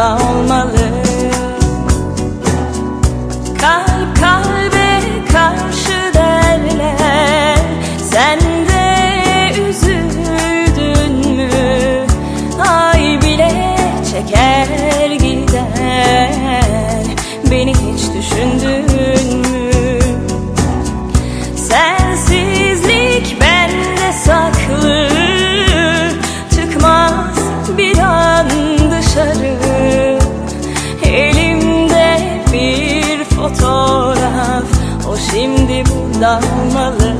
şimdi burada olmalı şimdi burada olmalı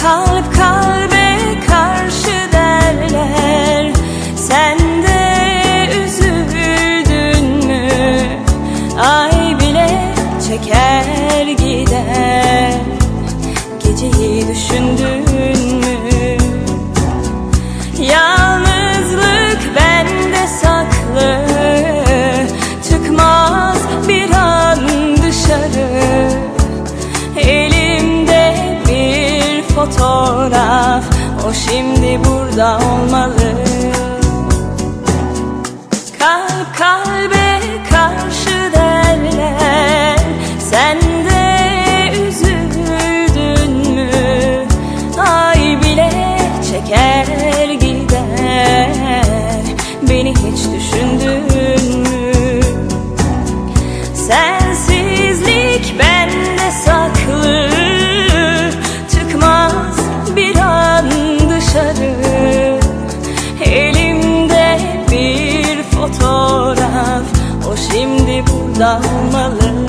Kalp şimdi burada olmalı fotoğraf. O şimdi burada olmalı